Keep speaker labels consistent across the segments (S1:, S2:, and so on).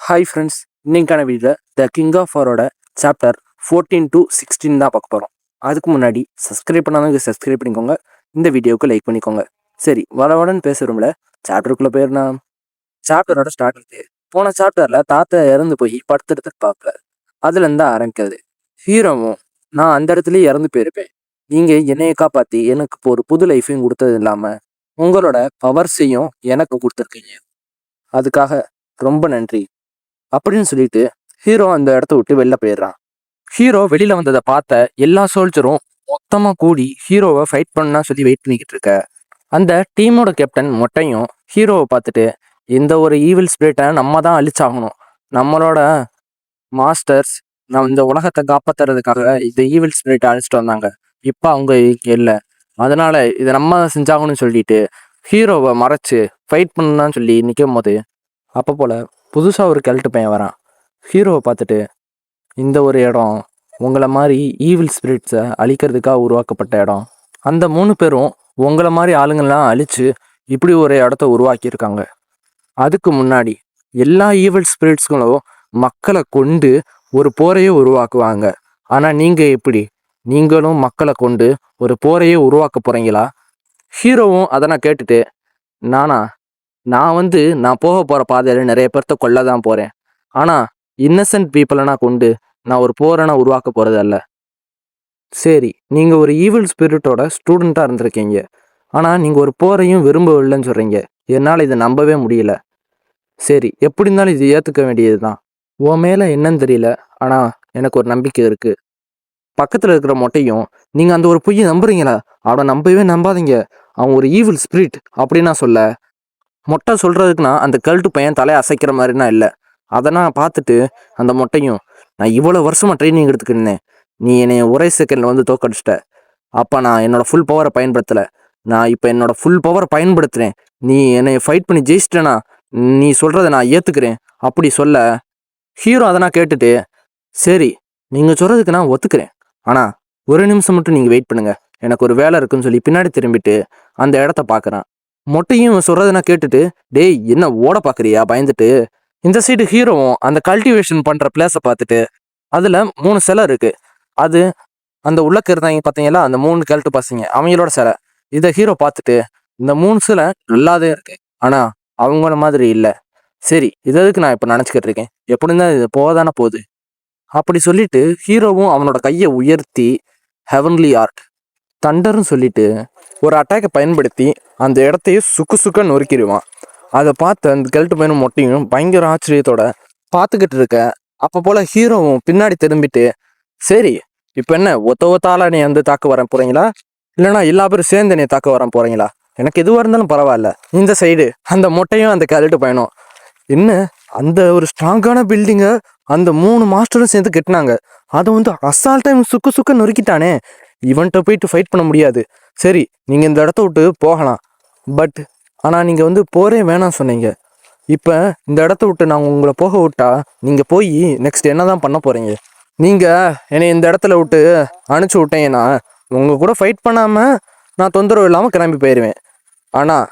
S1: Hi friends இன்னைக்கான வீடியோவில் the king of ஃபாரோட சாப்டர் ஃபோர்டீன் டு சிக்ஸ்டீன் தான் பார்க்க போகிறோம் அதுக்கு முன்னாடி சப்ஸ்கிரைப் பண்ணாதவங்க சப்ஸ்கிரைப் பண்ணிக்கோங்க. இந்த வீடியோவுக்கு லைக் பண்ணிக்கோங்க. சரி வளவடன் பேசுகிறோம்ல சாப்டருக்குள்ளே போயிடலாம். சாப்டரோட ஸ்டார்ட் இருக்குது போன சாப்டரில் தாத்தா இறந்து போய் படுத்துட்டு பார்ப்ப. அதுலேருந்து தான் ஆரம்பிக்கிறது. ஹீரோவும் நான் அந்த இடத்துலயே இறந்து போயிருப்பேன். நீங்கள் என்னைய காப்பாற்றி எனக்கு இப்போ ஒரு புது லைஃபையும் கொடுத்தது இல்லாமல் உங்களோட பவர்ஸையும் எனக்கு கொடுத்துருக்கீங்க. அதுக்காக ரொம்ப நன்றி. அப்படின்னு சொல்லிட்டு ஹீரோ அந்த இடத்த விட்டு வெளில போயிடுறான். ஹீரோ வெளியில வந்ததை பார்த்த எல்லா சோல்ஜரும் மொத்தமா கூடி ஹீரோவை ஃபைட் பண்ணா சொல்லி வெயிட் பண்ணிக்கிட்டு இருக்க. அந்த டீமோட கேப்டன் மொட்டையும் ஹீரோவை பார்த்துட்டு இந்த ஒரு ஈவில் ஸ்பிரிட்டை நம்ம தான் அழிச்சாகணும். நம்மளோட மாஸ்டர்ஸ் நம் இந்த உலகத்தை காப்பாத்துறதுக்காக இந்த ஈவில் ஸ்பிரிட்டை அழிச்சிட்டு வந்தாங்க. இப்போ அவங்க இல்லை. அதனால இதை நம்ம செஞ்சாகணும்னு சொல்லிட்டு ஹீரோவை மறைச்சு ஃபைட் பண்ணலாம்னு சொல்லி நிற்கும் போது அப்போ போல் புதுசாக ஒரு கெல்ட்டு பையன் வரான். ஹீரோவை பார்த்துட்டு இந்த ஒரு இடம் உங்களை மாதிரி ஈவில் ஸ்பிரிட்ஸை அழிக்கிறதுக்காக உருவாக்கப்பட்ட இடம். அந்த மூணு பேரும் உங்களை மாதிரி ஆளுங்கள்லாம் அழித்து இப்படி ஒரு இடத்த உருவாக்கியிருக்காங்க. அதுக்கு முன்னாடி எல்லா ஈவில் ஸ்பிரிட்ஸ்களும் மக்களை கொண்டு ஒரு போரையே உருவாக்குவாங்க. ஆனால் நீங்கள் எப்படி? நீங்களும் மக்களை கொண்டு ஒரு போரையே உருவாக்க போகிறீங்களா ஹீரோவும் அதை நான் கேட்டுட்டு நானா நான் வந்து நான் போக போகிற பாதையில் நிறைய பேர்த்த கொல்ல தான் போகிறேன் ஆனால் இன்னசென்ட் பீப்புளை நான் கொண்டு நான் ஒரு போரனை உருவாக்க போகிறது அல்ல. சரி நீங்கள் ஒரு ஈவில் ஸ்பிரிட்டோட ஸ்டூடெண்ட்டாக இருந்திருக்கீங்க. ஆனால் நீங்கள் ஒரு போரையும் விரும்பவில்லைன்னு சொல்கிறீங்க என்னால் இதை நம்பவே முடியல. சரி எப்படி இருந்தாலும் இது ஏற்றுக்க வேண்டியது தான் உன் மேலே என்னன்னு தெரியல ஆனால் எனக்கு ஒரு நம்பிக்கை இருக்குது பக்கத்தில் இருக்கிற மொட்டையும் நீங்கள் அந்த ஒரு பொய்யை நம்புறீங்களா? அவனை நம்பவே நம்பாதீங்க. அவன் ஒரு ஈவில் ஸ்பிரிட் அப்படின்னு நான் சொல்ல மொட்டை சொல்கிறதுக்குனா அந்த கல்ட்டு பையன் தலையை அசைக்கிற மாதிரினா இல்லை. அதை நான் பார்த்துட்டு அந்த மொட்டையும் நான் இவ்வளோ வருஷமாக ட்ரைனிங் எடுத்துக்கிட்டேன் நீ என்னை ஒரே செகண்டில் வந்து தோக்கடிச்சிட்ட அப்போ நான் என்னோடய ஃபுல் பவரை பயன்படுத்தலை. நான் இப்போ என்னோடய ஃபுல் பவரை பயன்படுத்துகிறேன் நீ என்னை ஃபைட் பண்ணி ஜெயிச்சிட்டேனா நீ சொல்கிறத நான் ஏற்றுக்கிறேன் அப்படி சொல்ல ஹீரோ அதை நான் கேட்டுட்டு சரி நீங்கள் சொல்கிறதுக்கு நான் ஒத்துக்கிறேன். ஆனால் ஒரு நிமிஷம் மட்டும் நீங்கள் வெயிட் பண்ணுங்கள் எனக்கு ஒரு வேலை இருக்குன்னு சொல்லி பின்னாடி திரும்பிட்டு அந்த இடத்த பார்க்குறான். மொட்டையும் இவன் சொல்றதை நான் கேட்டுட்டு டேய் என்ன ஓட பார்க்குறியா பயந்துட்டு இந்த சைடு ஹீரோவும் அந்த கல்டிவேஷன் பண்ணுற பிளேஸை பார்த்துட்டு அதில் மூணு சிலை இருக்கு. அது அந்த உள்ளக்க இருந்தாங்க பார்த்தீங்களா அந்த மூணு கல்ட்டு பசங்க அவங்களோட சிலை. இதை ஹீரோ பார்த்துட்டு இந்த மூணு சிலை நல்லாதே இருக்கு. ஆனால் அவங்கள மாதிரி இல்லை. சரி இது எதுக்கு நான் இப்போ நினச்சிக்கிட்டு இருக்கேன்? எப்படி இருந்தால் இது போதானே போகுது அப்படி சொல்லிட்டு ஹீரோவும் அவனோட கையை உயர்த்தி ஹெவன்லி ஆர்ட் தண்டர்னு சொல்லிட்டு ஒரு அட்டாக்கை பயன்படுத்தி அந்த இடத்தையே சுக்கு சுக்க நொறுக்கிடுவான். அதை பார்த்து அந்த கெல்ட்டு பையனும் மொட்டையும் பயங்கர ஆச்சரியத்தோட பார்த்துக்கிட்டு இருக்க. அப்போ போல் ஹீரோவும் பின்னாடி திரும்பிட்டு சரி இப்போ என்ன ஒத்த ஒத்தால நீ வந்து தாக்க வர போகிறீங்களா இல்லைனா எல்லா பேரும் சேர்ந்து நீ தாக்க வர போகிறீங்களா எனக்கு எதுவாக இருந்தாலும் பரவாயில்ல. இந்த சைடு அந்த மொட்டையும் அந்த கெல்ட்டு பையனும் என்ன அந்த ஒரு ஸ்ட்ராங்கான பில்டிங்கை அந்த மூணு மாஸ்டரும் சேர்ந்து கட்டினாங்க. அதை வந்து அசால் டைம் சுக்கு சுக்க நொறுக்கிட்டானே. இவன்கிட்ட போயிட்டு ஃபைட் பண்ண முடியாது. சரி நீங்கள் இந்த இடத்த விட்டு போகலாம். பட் ஆனால் நீங்கள் வந்து போரே வேணாம் சொன்னீங்க. இப்போ இந்த இடத்த விட்டு நான் உங்களை போக விட்டா நீங்கள் போய் நெக்ஸ்ட் என்ன தான் பண்ண போகிறீங்க நீங்கள் என்னை இந்த இடத்துல விட்டு அனுப்பிச்சி விட்டீங்கன்னா உங்கள் கூட ஃபைட் பண்ணாமல் நான் தொந்தரவு இல்லாமல் கிளம்பி போயிடுவேன் ஆனால்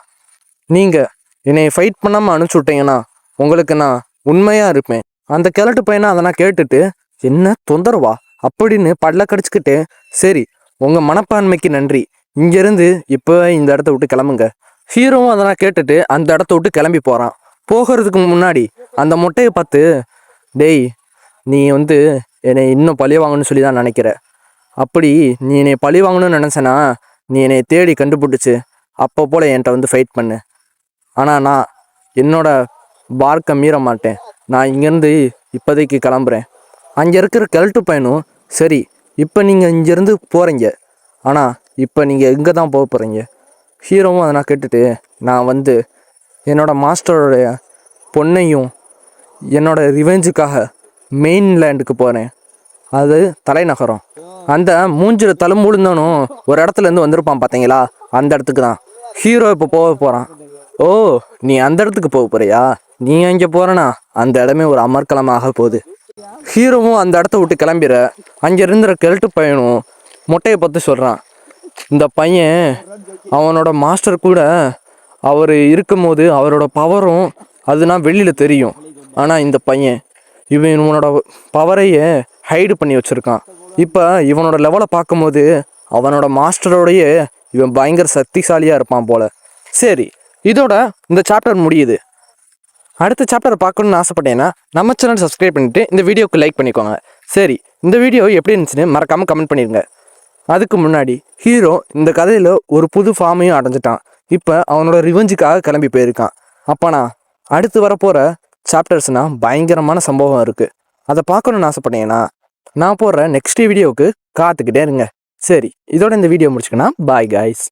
S1: நீங்கள் என்னை ஃபைட் பண்ணாமல் அனுப்பிச்சி விட்டீங்கன்னா உங்களுக்கு நான் உண்மையாக இருப்பேன். அந்த கிழட்டு பையனை அதை நான் கேட்டுட்டு என்ன தொந்தரவா? அப்படின்னு பல்ல கடிச்சிக்கிட்டு சரி உங்கள் மனப்பான்மைக்கு நன்றி. இங்கேருந்து இப்போ இந்த இடத்த விட்டு கிளம்புங்க. ஹீரோவும் அதெல்லாம் கேட்டுட்டு அந்த இடத்த விட்டு கிளம்பி போகிறான் போகிறதுக்கு முன்னாடி அந்த மொட்டையை பார்த்து டேய் நீ வந்து என்னை இன்னும் பழி வாங்கணும்னு சொல்லி தான் நினைக்கிற. அப்படி நீ என்னை பழி வாங்கணும்னு நினச்சனா நீ என்னை தேடி கண்டுபிடிச்சு அப்போ போல் என்கிட்ட வந்து ஃபைட் பண்ணு. ஆனால் நான் என்னோட பார்க்கை மீற மாட்டேன். நான் இங்கேருந்து இப்போதைக்கு கிளம்புறேன். அங்கே இருக்கிற கெல்ட்டு பையனும் சரி இப்போ நீங்கள் இங்கேருந்து போகிறீங்க ஆனால் இப்போ நீங்கள் எங்கே தான் போக போகிறீங்க? ஹீரோவும் அதை நான் கேட்டுட்டு நான் வந்து என்னோட மாஸ்டரோடைய பொண்ணையும் என்னோட ரிவெஞ்சுக்காக மெயின் லேண்டுக்கு போகிறேன். அது தலைநகரம். அந்த மூஞ்சில் தலைமுழுந்தனும் ஒரு இடத்துல இருந்து வந்திருப்பான் பார்த்தீங்களா? அந்த இடத்துக்கு தான். ஹீரோ இப்போ போக போகிறான். ஓ நீ அந்த இடத்துக்கு போக போறியா? நீ எங்கே போகிறனா அந்த இடமே ஒரு அமர்க்கலமாக போகுது. ஹீரோவும் அந்த இடத்த விட்டு கிளம்பிற அங்கே இருந்துற கெல்ட்டு பையனும் மொட்டையை பார்த்து சொல்கிறான் இந்த பையன் அவனோட மாஸ்டர் கூட அவர் இருக்கும்போது அவரோட பவரும் அதுனா வெளியில் தெரியும். ஆனால் இந்த பையன் இவன் இவனோட பவரையே ஹைடு பண்ணி வச்சுருக்கான். இப்போ இவனோட லெவலை பார்க்கும்போது அவனோட மாஸ்டரோடையே இவன் பயங்கர சக்திசாலியாக இருப்பான் போல். சரி இதோட இந்த சாப்டர் முடியுது. அடுத்த சாப்டர் பார்க்கணுன்னு ஆசைப்பட்டேன்னா நம்ம சேனல் சப்ஸ்கிரைப் பண்ணிவிட்டு இந்த வீடியோக்கு லைக் பண்ணிக்கோங்க. சரி இந்த வீடியோ எப்படி இருந்துச்சுன்னு மறக்காமல் கமெண்ட் பண்ணிடுங்க அதுக்கு முன்னாடி ஹீரோ இந்த கதையில் ஒரு புது ஃபார்மையும் அடைஞ்சிட்டான். இப்போ அவனோட ரிவெஞ்சுக்காக கிளம்பி போயிருக்கான். அப்போனா அடுத்து வரப்போகிற சாப்டர்ஸ்னால் பயங்கரமான சம்பவம் இருக்குது அதை பார்க்கணுன்னு ஆசைப்பட்டீங்கன்னா நான் போடுற நெக்ஸ்ட் வீடியோவுக்கு காத்துக்கிட்டே இருங்க. சரி இதோட இந்த வீடியோ முடிச்சுக்கன்னா பாய் காய்ஸ்